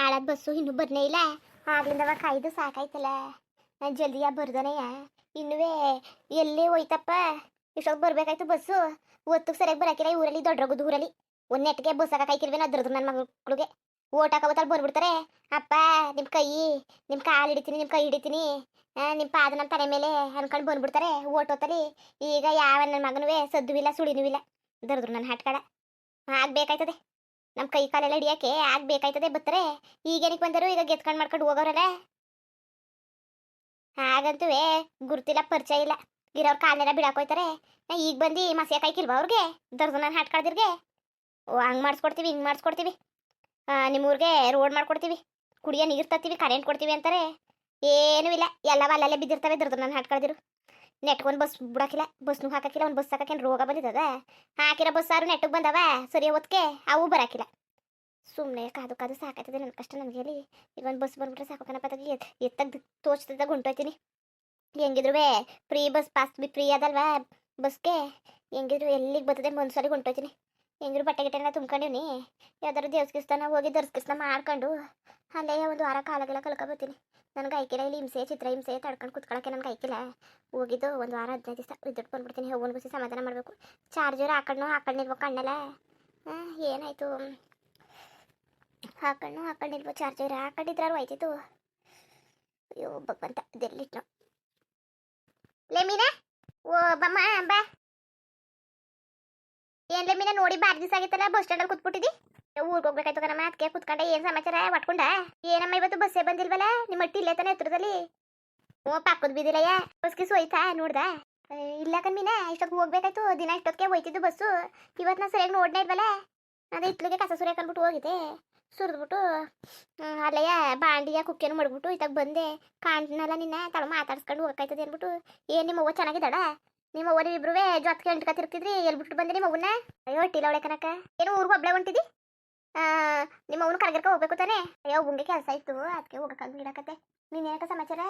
ಹಾಳಾದ ಬಸ್ಸು ಇನ್ನೂ ಬರ್ನೇ ಇಲ್ಲ. ಆಗ್ಲಿಂದವ ಕಾಯ್ದು ಸಾಕಾಯ್ತಲ್ಲ. ನಾನು ಜಲ್ದಿಯ ಬರ್ದನೆಯ ಇನ್ನುವೇ ಎಲ್ಲೇ ಹೋಯ್ತಪ್ಪ? ಇಷ್ಟೊತ್ತು ಬರ್ಬೇಕಾಯ್ತು ಬಸ್ಸು. ಒತ್ತಿಗೆ ಸರಿಯಾಗಿ ಬರಕಿಲ್ಲ ಊರಲ್ಲಿ ದೊಡ್ಡ ಊರಲ್ಲಿ. ಒಂದು ನೆಟ್ಗೆ ಬಸ್ ಹಾಕಾಯ್ತಿರ್ವೇನ ಅದ್ರದ್ದು ನನ್ನ ಮಕ್ಕಳಿಗೆ ಓಟ್ ಹಾಕೋತಲ್ಲಿ ಬಂದ್ಬಿಡ್ತಾರೆ. ಅಪ್ಪ ನಿಮ್ಮ ಕೈ ನಿಮ್ಮ ಕಾಲು ಹಿಡಿತೀನಿ ನಿಮ್ಮ ಕೈ ಹಿಡಿತೀನಿ. ನಿಮ್ಮ ಪಾದ ನನ್ನ ತಲೆ ಮೇಲೆ ಅನ್ಕೊಂಡು ಬಂದ್ಬಿಡ್ತಾರೆ. ಓಟ್ ಹೋತಲಿ ಈಗ ಯಾವ ನನ್ನ ಮಗನೂ ಸದ್ದುವಿಲ್ಲ ಸುಳಿನೂ ಇಲ್ಲ ದರದ್ರು ನನ್ನ ಹಾಟ್ಕಡ ಆಗ್ಬೇಕಾಯ್ತದೆ. ನಮ್ಮ ಕೈ ಕಾಲೆಲ್ಲ ಹಿಡಿಯಕ್ಕೆ ಆಗ್ಬೇಕಾಯ್ತದೆ ಬತ್ತರೆ ಈಗೇನಕ್ಕೆ ಬಂದರು? ಈಗ ಗೆತ್ಕೊಂಡು ಮಾಡ್ಕೊಂಡು ಹೋಗೋರಲ್ಲ? ಹಾಗಂತೂ ಗುರ್ತಿಲ್ಲ, ಪರಿಚಯ ಇಲ್ಲ. ಇರೋರ್ ಕಾಲೆಲ್ಲ ಬಿಡಾಕೋಯ್ತಾರೆ. ನಾ ಈಗ ಬಂದು ಮಸಿಯ ಕಾಯ್ಕಿಲ್ವಾ ಅವ್ರಿಗೆ? ನಾನು ಹಾಟ್ಕಳ್ದಿರ್ಗೆ ಓ, ಹಂಗೆ ಮಾಡಿಸ್ಕೊಡ್ತೀವಿ, ಹಿಂಗೆ ಮಾಡಿಸ್ಕೊಡ್ತೀವಿ. ನಿಮ್ಮೂರಿಗೆ ರೋಡ್ ಮಾಡ್ಕೊಡ್ತೀವಿ. ಕುಡಿಯೋ ನೀರು ತತ್ತೀವಿ, ಕರೆಂಟ್ ಕೊಡ್ತೀವಿ ಅಂತಾರೆ. ಏನೂ ಇಲ್ಲ. ಎಲ್ಲ ಅಲ್ಲಲ್ಲೇ ಬಿದ್ದಿರ್ತವೆ ದರ್ದು ನಾನು ಹಾಟ್ಕಳ್ದಿರು ನೆಟ್ಗೊಂದು ಬಸ್ ಬಿಡಾಕಿಲ್ಲ, ಬಸ್ನು ಹಾಕಾಕಿಲ್ಲ, ಒಂದು ಬಸ್ ಹಾಕಕ್ಕೆ ರೋಗ ಬಂದಿದ್ದದ? ಹಾಕಿರೋ ಬಸ್ ಆರು ನೆಟ್ಟಿಗೆ ಬಂದವ? ಸರಿ ಹೊತ್ಕೆ ಅವು ಬರಾಕಿಲ್ಲ. ಸುಮ್ಮನೆ ಕಾದು ಕಾದು ಸಾಕಾಯ್ತದೆ ನನ್ನ ಕಷ್ಟ ನನಗೆ ಹೇಳಿ ಈಗ ಒಂದು ಬಸ್ ಬಂದ್ಬಿಟ್ರೆ ಸಾಕು ಕಣಪತ್ತಾಗಿ ಎತ್ತಾಗ ತೋಚ್ತದಾಗ ಗುಂಟೋಯ್ತೀನಿ ಹೆಂಗಿದ್ರು ಫ್ರೀ ಬಸ್, ಪಾಸ್ ಬಿ ಫ್ರೀ ಅದಲ್ವಾ? ಬಸ್ಗೆ. ಹೆಂಗಿದ್ರು ಎಲ್ಲಿಗೆ ಬರ್ತದೆ? ಒಂದು ಸಾರಿ ಹೆಂಗಿದ್ರು ಬಟ್ಟೆ ಗಿಟ್ಟೆಲ್ಲ ತುಂಬ್ಕೊಂಡಿವ್ನಿ. ಯಾವ್ದಾದ್ರು ದೇವಸ್ಥಾನ ಹೋಗಿ ದರ್ಸ್ಕಿಸ್ತಾನ ಮಾಡ್ಕೊಂಡು ಅಲ್ಲೇ ಒಂದು ವಾರ ಕಾಲಗೆಲ್ಲ ಕಳ್ಕೊಬತ್ತೀನಿ ನನಗೆ ಐಕಿಲ್ಲ ಇಲ್ಲಿ ಹಿಂಸೆ, ಚಿತ್ರ ಹಿಂಸೆ ತಡ್ಕೊಂಡು ಕುತ್ಕೊಳ್ಳೋಕೆ ನನಗೆ ಐಕಿಲ್ಲ ಹೋಗಿದ್ದು ಒಂದು ವಾರ ಹದಿನೈದು ದಿವಸ ಇದ್ದಿಟ್ಟು ಬಂದ್ಬಿಡ್ತೀನಿ. ಹೋಗೋನ್ ಬಸ್ಸಿ ಸಮಾಧಾನ ಮಾಡಬೇಕು. ಚಾರ್ಜರ್ ಹಾಕೊಂಡು ಹಾಕೊಂಡಿರ್ಬೇಕು ಕಣ್ಣೆಲ್ಲ. ಹಾಂ, ಏನಾಯಿತು? ಹಾಕೊಂಡು ಹಾಕೊಂಡಿಲ್ವ ಚಾರ್ಜರ್ ಹಾಕೊಂಡಿದ್ರಾರು ಆಯ್ತಿತ್ತು ಅಯ್ಯೋ ಭಗವಂತ ಇದೆಲ್ಲಿಟ್ಟು ಲೇ ಮೀನಾ? ಓ, ಬಮ್ಮ, ಬಾ. ಏನ್ ಮೀನ ನೋಡಿ ಬಾರಿ ದಿವಸ ಆಗಿತ್ತಲ್ಲ ಬಸ್ ಸ್ಟ್ಯಾಂಡಲ್ಲಿ ಕುತ್ಬಿಟ್ಟಿದಿ? ಊರಿಗೆ ಹೋಗ್ಬೇಕಾಯ್ತು ಕಣಮ್ಮ ಅದಕ್ಕೆ ಕುತ್ಕೊಂಡೆ, ಏನ್ ಸಮಾಚಾರ ಒಟ್ಕೊಂಡ? ಏನಮ್ಮ ಇವತ್ತು ಬಸ್ಸೇ ಬಂದಿಲ್ವಲ್ಲ, ನಿಮ್ಮ ಅಟ್ಟಿ ಇಲ್ಲೇ ತಾನೆ ಹತ್ರದಲ್ಲಿ? ಓ, ಪಕ್ಕದ ಬಿದ್ದಿಲ್ಲಯ್ಯ ಬಸ್ ಸೋಯ್ತಾ, ನೋಡ್ದ? ಇಲ್ಲ ಕಣ್ಮೀನ ಇಷ್ಟೊತ್ತು ಹೋಗ್ಬೇಕಾಯ್ತು, ದಿನ ಇಷ್ಟೊತ್ತಿಗೆ ಹೋಯ್ತಿದ್ದು ಬಸ್ಸು ಇವತ್ತು ನಾ ಸರಿಯಾಗಿ ನೋಡ್ನೇ ಇಲ್ವಲ್ಲ? ಅದೇ ಇತ್ಲಿಗೆ ಕಸ ಸುರಿಯಕ್ಕೆ ಅಂದ್ಬಿಟ್ಟು ಹೋಗಿದ್ದೆ. ಸುರಿದ್ಬಿಟ್ಟು ಅಲ್ಲಯ್ಯ, ಬಾಂಡಿಯ ಕುಕ್ಕೇನು ಮಾಡ್ಬಿಟ್ಟು ಇತ್ತಾಗ ಬಂದೆ. ಕಾಣ್ನಲ್ಲ ನಿನ್ನ, ತಳ ಮಾತಾಡ್ಸ್ಕೊಂಡು ಹೋಗ್ಕಾಯ್ತದೆ ಅಂದ್ಬಿಟ್ಟು, ಏನ್ ನಿಮ್ಮ ಚೆನ್ನಾಗಿದ್ದಾಳ? ನಿಮ್ಮ ಅವ್ವನಿ ಇಬ್ರುವೇ ಜೊತೆ ಜೊತ್ಗೆ ಎಂಟ್ಕತಿರ್ತಿದ್ರಿ ಎಲ್ಲಿ ಬಿಟ್ಟು ಬಂದೆ ನಿಮ್ಮ ಅವ್ವನ್ನ? ಅಯ್ಯೋ ಹೊಟ್ಟಿಲ್ಲ ಅವಳೆ ಕನಕ ಏನು ಊರಿಗೆ ಒಬ್ಳೆ ಹೊಂಟಿದಿ? ನಿಮ್ಮ ಅವನು ಕರ್ಗಿರ್ಕ ಹೋಗ್ಬೇಕು ತಾನೆ? ಅಯ್ಯೋ ಗುಂಗೆ ಕೆಲಸ ಇತ್ತು ಅದಕ್ಕೆ ಹೋಗಕ್ಕಾಗ ನೀನು ಏನಕ್ಕ ಸಮಾಚಾರ?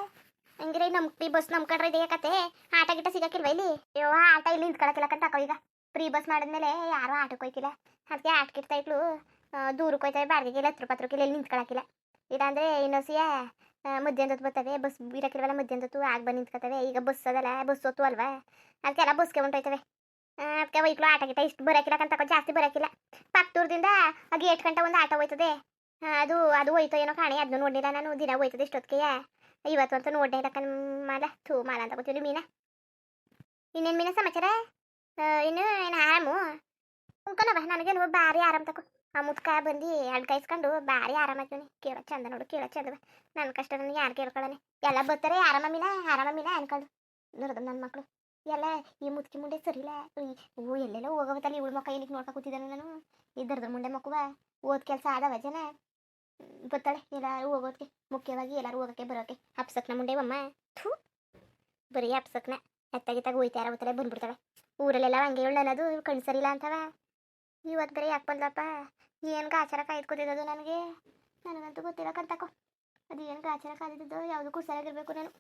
ಹಂಗಿರ ನಮ್ ಫ್ರೀ ಬಸ್ ನಂಬ್ಕೊಂಡ್ರೆ ಇದೆ ಕತೆ ಆಟ ಗಿಟ ಸಿಗಕ್ಕಿಲ್ವ ಇಲ್ಲಿ? ಅಯ್ಯೋ, ಆಟ ಇಲ್ಲಿ ನಿಂತ್ಕೊಳಕಿಲ್ಲಕಂತ ಅಕ್ಕ ಈಗ. ಫ್ರೀ ಬಸ್ ಮಾಡಿದ್ಮೇಲೆ ಯಾರು ಆಟಕ್ಕೆ ಹೋಯ್ತಿಲ್ಲ. ಅದಕ್ಕೆ ಕಿಡ್ತಾ ಇಟ್ಲು ದೂರಕ್ಕೆ ಹೋಯ್ತವೆ ಬಾಡಿಗೆಗೆ ಹತ್ತು ರೂಪಾಯಿ ಹತ್ತು ಇಲ್ಲಿ ನಿಂತ್ಕೊಳಕಿಲ್ಲ. ಇಲ್ಲಾಂದ್ರೆ ಇನ್ನೊಸಿಯ ಮಧ್ಯಾಹ್ನದೊತ್ತು ಬರ್ತವೆ, ಬಸ್ ಇರಕ್ಕಿರವಲ್ಲ ಮಧ್ಯಾಹ್ನದತ್ತು ಆಗ ಬಂದು ನಿಂತ್ಕೊತವೆ. ಈಗ ಬಸ್ ಅದಲ್ಲ, ಬಸ್ ಹೊತ್ತು ಅಲ್ವಾ? ಅದಕ್ಕೆಲ್ಲ ಬಸ್ಗೆ ಹೊಂಟೋಯ್ತವೆ. ಅದಕ್ಕೆ ವೈಕ್ಳು ಆಟ ಗಿಟ ಇಷ್ಟು ಬರೋಕಿಲ್ಲ ತಕೋ ಜಾಸ್ತಿ ಬರೋಕಿಲ್ಲ. ಪಕ್ಕದೂರದಿಂದ ಆಗ ಎಷ್ಟು ಗಂಟೆ ಒಂದು ಆಟ ಹೋಯ್ತದೆ? ಅದು ಅದು ಹೋಯ್ತೋ ಏನೋ ಕಾಣೆ ಅದನ್ನು ನೋಡಿಲ್ಲ ನಾನು, ದಿನ ಹೋಯ್ತದೆ ಇಷ್ಟೊತ್ತಿಗೆ ಇವತ್ತು ಅಂತ ನೋಡೇ ಇಲ್ಲ ಮಾಲ. ಥೂ, ಮಾಲ ಅಂತ ಗೊತ್ತಿಲ್ಲ ಮೀನ. ಇನ್ನೇನು ಮೀನ ಸಮಾಚಾರ? ಇನ್ನು ಏನು ಆರಾಮು? ಉಂಕನವ ನನಗೇನು ಭಾರಿ ಆರಾಮ್ ತಕೋ. ಆ ಮುತ್ಕ ಬಂದು ಅಡ್ಕಾಯಿಸ್ಕೊಂಡು ಭಾರಿ ಆರಾಮಾಗ್ತೀನಿ ಕೇಳೋ ಚಂದ ನೋಡು, ಕೇಳೋ ಚಂದವ ನನ್ನ ಕಷ್ಟ ನನಗೆ ಯಾರು ಕೇಳ್ಕೊಳ್ಳನೆ? ಎಲ್ಲ ಬರ್ತಾರೆ ಆರಾಮಿನ ಆರಾಮಿನ ಆರಾಮ ಮೀನ ಅನ್ಕೊಂಡು. ನೋಡಿದ್ರು ನನ್ನ ಮಕ್ಕಳು ಎಲ್ಲ ಈ ಮುತ್ಕಿ ಮುಂಡೆ ಸರಿಲ್ಲ ಓ, ಎಲ್ಲೆಲ್ಲ ಹೋಗೋವತ್ತಲ್ಲ ಇವಳು ಮಕ್ಕ ಏನಕ್ಕೆ ನೋಡ್ಕೊ ಕೂತಿದ್ದಾನೆ ನಾನು? ಈ ದರ್ದ್ರ ಮುಂಡೆ ಮಕ್ಕುವ? ಓದ್ ಕೆಲಸ ಆದವ ಜನ? ಬರ್ತಾಳೆ ಎಲ್ಲಾರು ಹೋಗೋದಕ್ಕೆ ಮುಖ್ಯವಾಗಿ ಎಲ್ಲಾರು ಹೋಗೋಕ್ಕೆ ಬರೋಕೆ. ಹಪ್ಸಕ್ನ ಮುಂಡೆ ಅಮ್ಮ ಥೂ. ಬರೀ ಹಪ್ಸಕ್ನ. ಎತ್ತಾಗಿತ್ತಾಗ ಹೋಯ್ತಾರ ಅವತ್ತಲ್ಲ ಬಂದ್ಬಿಡ್ತಾಳೆ. ಊರಲ್ಲೆಲ್ಲ ಹಂಗೆ ಹೇಳೋದು ಕಣ್ಸರಿಲ್ಲ ಸರಿಲ್ಲ ಅಂತವ. ಇವತ್ತು ಬರೀ ಯಾಕೆ ಬಂದಪ್ಪ? ಏನು ಗಾಚಾರ ಕಾಯ್ದುಕೊತಿದ್ದು ನನಗೆ? ನನಗಂತೂ ಗೊತ್ತಿಲ್ಲ ಕಂತಕೋ ಅದು ಏನು ಗಾಚಾರ ಕಾದಿದ್ದು ಯಾವುದಕ್ಕೂ ಸರಿಯಾಗಿರ್ಬೇಕು ನಾನು.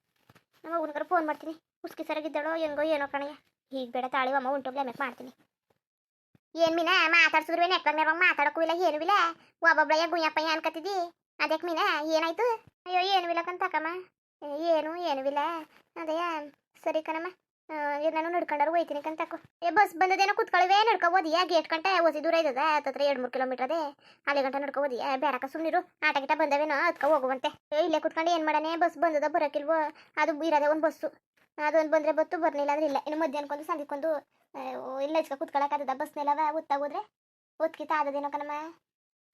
ನಮ್ಮ ಅವ್ನಿಗಾರ ಫೋನ್ ಮಾಡ್ತೀನಿ. ಉಸ್ಕಿ ಸರಿಯಾಗಿದ್ದಾಳೋ ಹೆಂಗೋ ಏನೋ ಕಣಯ್ಯ ಈಗ ಬೇಡ ತಾಳಿ, ಅಮ್ಮ ಉಂಟು ಆಮೇಲೆ ಮಾಡ್ತೀನಿ. ಏನ್ ಮೀನ ಮಾತಾಡ್ಸಿದ್ರು ನೆಟ್ವರ್ಕ್ ಮಾತಾಡಕ್ಕೂ ಇಲ್ಲ, ಏನೂ ಇಲ್ಲ. ಒಬ್ಬೊಬ್ಳಯ್ಯ ಗುಯ್ಯಪ್ಪಯ್ಯ ಅನ್ಕತ್ತಿದ್ದಿ ಅದಕ್ಕೆ ಮೀನ, ಏನಾಯ್ತು? ಅಯ್ಯೋ, ಏನು ಇಲ್ಲ ಕಂತಕಮ್ಮ ಏನು ಏನು ಇಲ್ಲ. ಅದಯ್ಯ, ಸರಿ ಕಣಮ್ಮ. ನಾನು ನಡ್ಕೊಂಡಾರು ಹೋಯ್ತೀನಿ ಕಂತಾಕು ಏ ಬಸ್ ಬಂದದೇನೋ ಕುತ್ಕೊಳ್ವೇ ನಡ್ಕೋಬೋದಿಯಾ? ಗೇಟ್ ಗಂಟೆ ಓಸಿ ದೂರ ಇದ್ದದ? ಹತ್ತತ್ರ ಎರಡು ಮೂರು ಕಿಲೋಮೀಟರ್ ಅದೇ. ಅಲ್ಲಿ ಗಂಟೆ ನಡ್ಕೋಬೋದಿಯಾ? ಬೇಡಕ ಸುಮ್ಮನಿರು ಆಟ ಗಿಟ ಬಂದವೇನೋ? ಅದಕ್ಕೆ ಹೋಗುವಂತೆ. ಇಲ್ಲೇ ಕುತ್ಕೊಂಡು ಏನು ಮಾಡನೆ? ಬಸ್ ಬಂದದ ಬರೋಕಿಲ್ವೋ? ಅದು ಇರೋದೇ ಒಂದು ಬಸ್ಸು ಅದೊಂದು ಬಂದರೆ ಬತ್ತು, ಬರ್ಲಿಲ್ಲ ಅಂದ್ರೆ ಇಲ್ಲ. ಇನ್ನು ಮಧ್ಯಾಹ್ನಕ್ಕೊಂದು ಸಂದಿಕ್ಕೊಂದು ಇಲ್ಲ ಇಚ್ಕ ಕುತ್ಕೊಳಕ್ಕಾಗದ ಬಸ್ನೆಲ್ಲವ ಒತ್ತಾಗ ಹೋದ್ರೆ? ಒತ್ಕಿತ ಆದದೇನೋ ಕಣಮ್ಮ?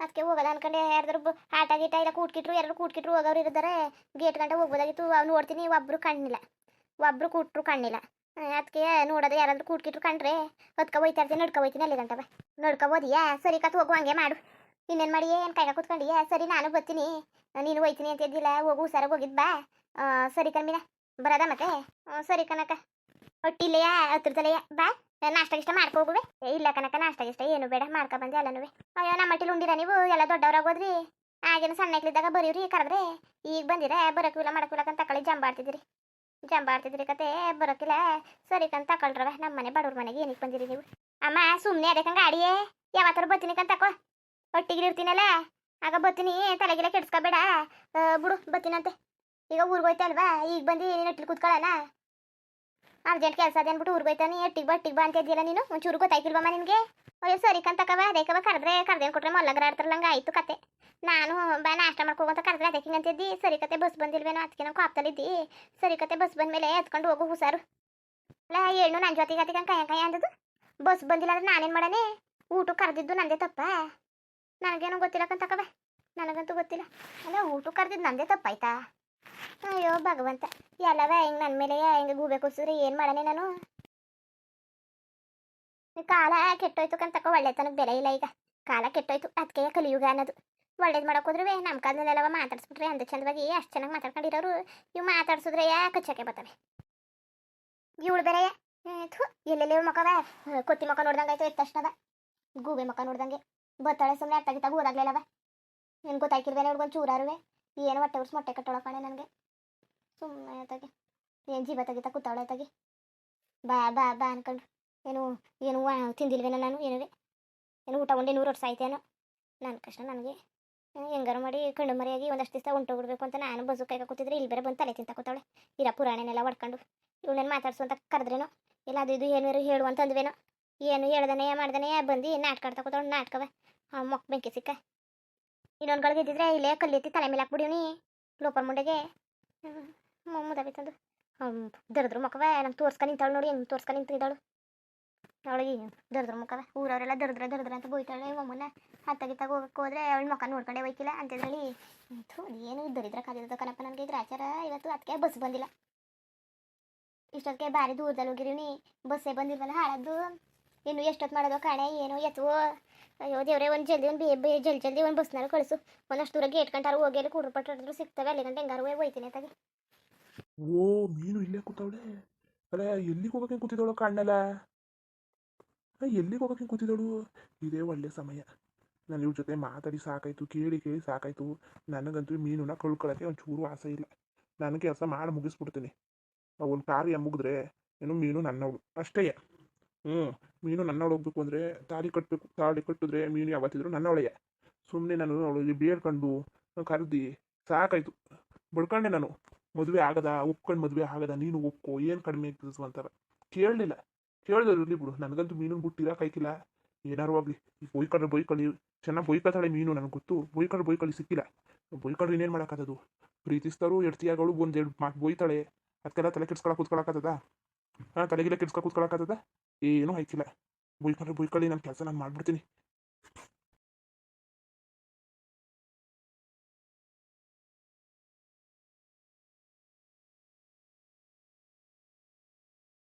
ಅದಕ್ಕೆ ಹೋಗಲ್ಲ ಅನ್ಕೊಂಡೆ. ಯಾರ್ದಾರು ಆಟ ಗೀಟ ಇಲ್ಲ ಕೂಟ್ಕಿಟ್ರು ಯಾರು ಕೂಟ್ಕಿಟ್ರು ಹೋಗೋರು ಇರ್ತಾರೆ ಗೇಟ್ ಗಂಟೆ ಹೋಗ್ಬೋದಾಗಿತ್ತು. ಅವ್ನು ನೋಡ್ತೀನಿ, ಒಬ್ರು ಕಣ್ಣಿಲ್ಲ. ಒಬ್ರು ಕೂಟ್ರು ಕಣ್ಣಿಲ್ಲ. ಅದಕ್ಕೆ ನೋಡೋದು ಯಾರಾದ್ರೂ ಕೂಡ್ಕಿಟ್ರು ಕಂಡ್ರೆ ಹೊತ್ಕ ಹೋಯ್ತಾ ಇರ್ತೀನಿ ನಡ್ಕೊ ಹೋಯ್ತೀನಿ ಅಲ್ಲಿ ಗಂಟವ. ನಡ್ಕೋಬೋದಿಯಾ ಸರಿ, ಕತ್ ಹೋಗು ಹಂಗೆ ಮಾಡು. ಇನ್ನೇನು ಮಾಡಿ, ಏನು ಕೈಗ ಕೂತ್ಕೊಂಡಿಯಾ ಸರಿ, ನಾನು ಬರ್ತೀನಿ. ನೀನು ಹೋಯ್ತೀನಿ ಅಂತ ಇದ್ದಿಲ್ಲ, ಹೋಗು ಸರಾಗ ಹೋಗಿದ್ ಬಾ. ಸರಿ ಕಣ್ಮಿನ, ಬರದ ಮತ್ತೆ? ಸರಿ ಕನಕ ಹೊಟ್ಟಿಲೆಯಾ ಹತ್ರದಲೆಯಾ ಬಾ. ನಾಷ್ಟ ಇಷ್ಟ ಮಾಡ್ಕೋಗುವೆ ಇಲ್ಲ ಕನಕ ನಾಷ್ಟ ಇಷ್ಟ ಏನು ಬೇಡ, ಮಾಡ್ಕೊ ಬಂದೆ ಅಲ್ಲನು ಅಯ್ಯೋ, ನಮ್ಮ ಮಟ್ಟಿಲಿ ಉಂಡಿರ ನೀವು? ಎಲ್ಲ ದೊಡ್ಡವ್ರಾಗೋದ್ರಿ ಸಣ್ಣ ಇಕ್ಲಿದ್ದಾಗ ಬರೀವ್ರಿ ಕರೆದ್ರೆ? ಈಗ ಬಂದಿರ? ಬರೋಕಿಲ್ಲ ಮಾಡಕ್ಕಿಲ್ಲ ಅಂತ ತಕೊಳ್ಳಿ ಜಂಬಾಡ್ತಿದ್ರಿ ಜಂಬಾಡ್ತಿದ್ರಿ ಕತೆ, ಬರೋಕಿಲ್ಲ. ಸರಿ ಕಂತ ತಕೊಳ್ರವ ನಮ್ಮ ಮನೆ ಬಡವ್ರ ಮನೆಗೆ ಏನಕ್ಕೆ ಬಂದಿರಿ ನೀವು? ಅಮ್ಮ ಸುಮ್ಮನೆ ಅದಕ್ಕಂಗೆ ಅಡಿಯೇ. ಯಾವತ್ತಾರು ಬತ್ತೀನಿ ಕಂತ ತಕೋ. ಒಟ್ಟಿಗೆ ಇರ್ತೀನಲ್ಲ. ಆಗ ಬತ್ತೀನಿ ತಲೆಗೆಲ್ಲ ಕೆಡ್ಸ್ಕೊಬೇಡ. ಬಿಡು ಬತ್ತೀನಂತೆ ಈಗ ಊರಿಗೆ ಹೋಯ್ತಲ್ವಾ ಈಗ ಬಂದು ಎಟ್ಟಿಗೆ ಕೂತ್ಕೊಳ್ಳೋಣ ಅರ್ಜೆಂಟ್ ಕೆಲಸ ಅದೇ ಅಂದ್ಬಿಟ್ಟು ಊರಿಗೆ ಎಟ್ಟಿಗೆ ಬಾ, ಟಿಗ್ ಬಾ ಅಂತ ಇದೆಯಲ್ಲ ನೀನು? ಒಂಚೂರು ಗೊತ್ತಾಯ್ತಿಲ್ವಮ್ಮ ನಿನಗೆ? ಅಯ್ಯೋ, ಸರಿ ಕಂತಕವ ಅದೇಕವ ಕರೆದ್ರೆ ಕರ್ದೇನು ಕೊಟ್ರೆ ಮೊಲ್ಲಗ್ರ ಆಡ್ತಾರಲ್ಲ, ಹಂಗೆ ಆಯ್ತು ಕತೆ. ನಾನು ಬಾ, ನಾಷ್ಟ ಮಾಡ್ಕೋಗಂತ ಕರೆದ್ರೆ ಅದಕ್ಕೆ ಅಂತಿದ್ದಿ. ಸರಿ ಕತೆ, ಬಸ್ ಬಂದಿಲ್ವೇನೋ, ಅದಕ್ಕೆ ನಾವು ಕಾಪ್ತಲ್ಲಿದ್ದಿ ಸರಿ ಕತೆ, ಬಸ್ ಬಂದ ಮೇಲೆ ಎತ್ಕೊಂಡು ಹೋಗು ಹುಷಾರು. ಅಲ್ಲ ಏನು ನನ್ನ ಜೊತೆಗೆ ಅದಕ್ಕೆ ಕೈ ಕೈ ಅಂದದು ಬಸ್ ಬಂದಿಲ್ಲ ಅಂದ್ರೆ ನಾನೇನು ಮಾಡನೆ ಊಟ ಕರೆದಿದ್ದು ನಂದೇ ತಪ್ಪ? ನನಗೇನು ಗೊತ್ತಿಲ್ಲ ಕಂತಕವ ನನಗಂತೂ ಗೊತ್ತಿಲ್ಲ. ಅಲ್ಲ ಊಟ ಕರೆದಿದ್ದು ನಂದೇ ತಪ್ಪಾಯ್ತಾ? ಅಯ್ಯೋ, ಭಗವಂತ, ಎಲ್ಲವ ಹೆಂಗ್ ನನ್ನ ಮೇಲೆ ಹೆಂಗೆ ಗೂಬೆ ಕೂಸಿದ್ರೆ ಏನು ಮಾಡನೆ ನಾನು? ಕಾಲ ಕೆಟ್ಟೋಯ್ತು ಕಂತಕ್ಕ ಒಳ್ಳೆತನಕ್ಕೆ ಬೆಲೆ ಇಲ್ಲ ಈಗ. ಕಾಲ ಕೆಟ್ಟೋಯ್ತು ಅದಕ್ಕೆ ಕಲಿಯುಗ ಅನ್ನೋದು. ಒಳ್ಳೇದು ಮಾಡಕ್ ಹೋದ್ರೆ ನಮ್ಮ ಕಾಲದಲ್ಲೆಲ್ಲವ ಮಾತಾಡ್ಸ್ಬಿಟ್ರೆ ಅಂದ ಚಂದವಾಗಿ ಅಷ್ಟು ಚೆನ್ನಾಗಿ ಮಾತಾಡ್ಕೊಂಡಿರೋರು, ಇವು ಮಾತಾಡ್ಸಿದ್ರೆ ಯಾಕೆ ಕಚ್ಚಕ್ಕೆ ಬರ್ತವೆ ಇವಳು ಬೇರೆ ಥು ಎಲ್ಲೆಲ್ಲಿ ಮಕವ ಕೊತ್ತಿ ಮಕ ನೋಡ್ದಂಗೆ ಆಯ್ತು ಎತ್ತ ತಕ್ಷಣದ. ಗೂಬೆ ಮಕ ನೋಡ್ದಂಗೆ. ಬತ್ತಳೆ ಸುಮ್ಮನೆ ಅರ್ಥ ಗಿತ್ತಾಗ ಓದಾಗ್ಲಿಲ್ಲವ ಏನು ಗೊತ್ತಾಯ್ಕಿಲ್ವೇನೆ ಹುಡ್ಗೊಂದು ಚೂರಾರುವೆ? ಏನು ಹೊಟ್ಟೆ ಉರ್ಸ್ ಮೊಟ್ಟೆ ಕಟ್ಟೋಳ ಕಣೆ ನನಗೆ. ಸುಮ್ಮನೆ ಆಯ್ತಾಗೆ ಏನು ಜೀವ ತೆಗಿತಾ ಕೂತಾವಳೆ ಬಾ ಬಾ ಬಾ ಅನ್ಕೊಂಡು ಏನು ಏನು ತಿಂದಿಲ್ವೇನೋ ನಾನು ಏನುವೆ ಏನು ಊಟ ಉಂಡೆ ನೂರು ವರ್ಷ ಆಯ್ತೇನೋ. ನನ್ನ ಕಷ್ಟ ನನಗೆ. ಹೆಂಗಾರು ಮಾಡಿ ಕಣ್ಣು ಮರಿಯಾಗಿ ಒಂದಷ್ಟು ದಿವಸ ಉಂಟೋಗ್ಬಿಡ್ಬೇಕು ಅಂತ ನಾನು ಬಸ್ಸು ಕೈಗ ಕೂತಿದ್ರೆ ಇಲ್ಲಿ ಬೇರೆ ಬಂದು ತಲೆ ತಿಂತ ಕೂತಾವಳೆ ಇರ ಪುರಾಣನೆಲ್ಲ ಹೊಡ್ಕೊಂಡು ಇವಳನ್ನ ಮಾತಾಡ್ಸು ಅಂತ ಕರೆದ್ರೇನೋ? ಇಲ್ಲ ಅದು ಇದು ಏನು ಹೇಳು ಅಂತ ಅಂದ್ವೇನೋ ಏನು ಹೇಳ್ದನೆ ಮಾಡ್ದನೆ ಬಂದು ನಾಟಕ ಕೂತಾಳೆ, ನಾಟಕವ. ಮೊಕ್ ಬೆಂಕಿ ಸಿಕ್ಕ. ಇನ್ನೊಂದ್ಗಳಿಗೆ ಇದ್ದಿದ್ರೆ ಇಲ್ಲೇ ಕಲ್ಲೆತ್ತಿ ತಲೆ ಮೇಲೆ ಹಾಕ್ಬಿಡಿವ್ನಿ ಲೋಪರ್ ಮುಂಡೆಗೆ. ಮುದ್ದಾಬಿತ್ತಂದು ದರದ್ರ ಮುಖವೇ ನಂಗೆ ತೋರ್ಸ್ಕೊಂಡು ನಿಂತಾಳು ನೋಡಿ ಹೆಂಗೆ ತೋರ್ಸ್ಕೊಂಡು ನಿಂತಿದ್ದಾಳು ಅವಳಿಗೆ ದರದ್ರ ಮುಖವೆ, ಊರವರೆಲ್ಲ ದರದ್ರ ದರದ್ರ ಅಂತ ಬೋಯ್ತಾಳೆ ಮಮ್ಮನ ಹತ್ತಾಗಿತ್ತಾಗ ಹೋಗಕ್ಕೆ ಹೋದ್ರೆ ಅವಳು ಮುಖ ನೋಡ್ಕೊಂಡೆ ಹೋಯ್ತಿಲ್ಲ ಅಂತೇಳಿ ಏನು ದರಿದ್ರ ಕಾದಿರೋದು ಕನಪ್ಪ ನನಗೆ ಗ್ರಾಚಾರ ಇವತ್ತು ಅದಕ್ಕೆ ಬಸ್ ಬಂದಿಲ್ಲ. ಇಷ್ಟೊತ್ತಿಗೆ ಭಾರಿ ದೂರದಲ್ಲಿ ಹೋಗಿರೀನಿ ಬಸ್ಸೇ ಬಂದಿಲ್ವಲ್ಲ ಹಾಳದ್ದು? ಇನ್ನು ಎಷ್ಟೊತ್ತು ಮಾಡೋದು ಕಾಣೆ, ಏನು ಎತ್ತುವೋ ಅಯ್ಯೋ ದೇವ್ರೆ, ಒಂದು ಜಲ್ದಿ ಒಂದು ಬೇ ಜಲ್ದಿ ಜಲ್ದಿ ಒಂದು ಬಸ್ನಾರು ಕಳಿಸು. ಒಂದಷ್ಟು ದೂರ ಗೇಟ್ ಕಂಟಾರು ಹೋಗಿ ಅಲ್ಲಿ ಕುಡ್ರು ಪಟ್ಟು ಸಿಗ್ತವೆ, ಅಲ್ಲಿ ಗಂಟೆ ಹೆಂಗಾರು ಹೋಯ್ತೀನಿ ಓ, ಮೀನು ಇಲ್ಲೇ ಕೂತವಳೆ? ಅಲ್ಲ ಎಲ್ಲಿಗೆ ಹೋಗಕ್ಕೆ ಕೂತಿದ್ದವಳು ಕಾಣಲ್ಲ ಎಲ್ಲಿಗೆ ಹೋಗಕ್ಕೆ ಕೂತಿದ್ದಳು ಇದೇ ಒಳ್ಳೆ ಸಮಯ. ನಾನು ಇವ್ರ ಜೊತೆ ಮಾತಾಡಿ ಸಾಕಾಯ್ತು, ಕೇಳಿ ಕೇಳಿ ಸಾಕಾಯ್ತು. ನನಗಂತೂ ಮೀನುನ ಕಳ್ಕೊಳ್ಳೋಕ್ಕೆ ಒಂಚೂರು ಆಸೆ ಇಲ್ಲ. ನಾನು ಕೆಲಸ ಮಾಡಿ ಮುಗಿಸ್ಬಿಡ್ತೀನಿ. ಒಂದು ಕಾರ್ಯ ಮುಗಿದ್ರೆ ಏನು ಮೀನು ನನ್ನವಳು. ಅಷ್ಟೇ. ಹ್ಞೂ ಮೀನು ನನ್ನವಳು ಹೋಗ್ಬೇಕು ಅಂದರೆ ತಾಳಿ ಕಟ್ಟಬೇಕು ತಾಳಿ ಕಟ್ಟಿದ್ರೆ ಮೀನು ಯಾವತ್ತಿದ್ರು ನನ್ನವಳೆಯ ಸುಮ್ಮನೆ ನಾನು ಅವಳಿಗೆ ಬೇಡ್ಕೊಂಡು ಕರೆದಿ, ಸಾಕಾಯ್ತು. ಬಡ್ಕೊಂಡೆ ನಾನು. ಮದುವೆ ಆಗದ, ಒಪ್ಕೊಂಡು ಮದುವೆ ಆಗದ, ನೀನು ಒಪ್ಪು ಏನು ಕಡಿಮೆ ಆಗ್ತದೆ ಅಂತಾರೆ. ಕೇಳಲಿಲ್ಲ. ಕೇಳಿದ್ರು ಇರಲಿ ಬಿಡು. ನನಗಂತೂ ಮೀನು ಬಿಟ್ಟಿರ ಕೈಕಿಲ್ಲ ಏನಾರು ಆಗಲಿ. ಈಗ ಬೊಯ್ಕೊಳ್ಳಿ ಚೆನ್ನಾಗಿ ಬೊಯ್ಕೊತಾಳೆ ಮೀನು ನನಗೆ ಗೊತ್ತು. ಬೊಯ್ಕೊಂಡ್ರೆ ಬೊಯ್ಕೊಳ್ಳಿ ಸಿಕ್ಕಿಲ್ಲ. ಬೊಯ್ಕೊಂಡ್ರೆ ಇನ್ನೇನು ಮಾಡೋಕ್ಕಾಗದು ಪ್ರೀತಿಸ್ತಾರು ಎಡ್ತಿಯಾಗಳು ಒಂದೆರಡು ಮಾತು ಬೊಯ್ತಾಳೆ. ಅದಕ್ಕೆಲ್ಲ ತಲೆ ಕೆಡ್ಸ್ಕೊಳಕ್ಕೆ ಕೂತ್ಕೊಳಕ್ಕಾಗದ ಹಾಂ ತಲೆಗಿಲ್ಲ ಕೆಡ್ಸ್ಕೊಳಕ್ಕೆ ಕೂತ್ಕೊಳಕ್ಕಾಗದ ಏನೂ ಆಯ್ಕಿಲ್ಲ ಬುಯ್ಕೊಂಡ್ರೆ ಬುಯ್ಕೊಳ್ಳಿ ನನ್ನ ಕೆಲಸ ನಾನು ಮಾಡ್ಬಿಡ್ತೀನಿ.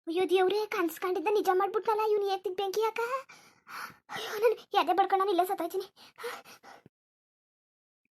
ಅಯ್ಯೋ ದೇವ್ರೇ ಕನ್ಸ್ಕೊಂಡಿದ್ದ ನಿಜ ಮಾಡ್ಬಿಟ್ನಲ್ಲ, ಇವ್ನು ಏತಿದ್ ಬೆಂಕಿ ಯಾಕ ಅಯ್ಯೋ, ನಾನು ಎದೆ ಬಡ್ಕೊಂಡು ಇಲ್ಲೇ ಸತ್ತೋಯ್ತೀನಿ.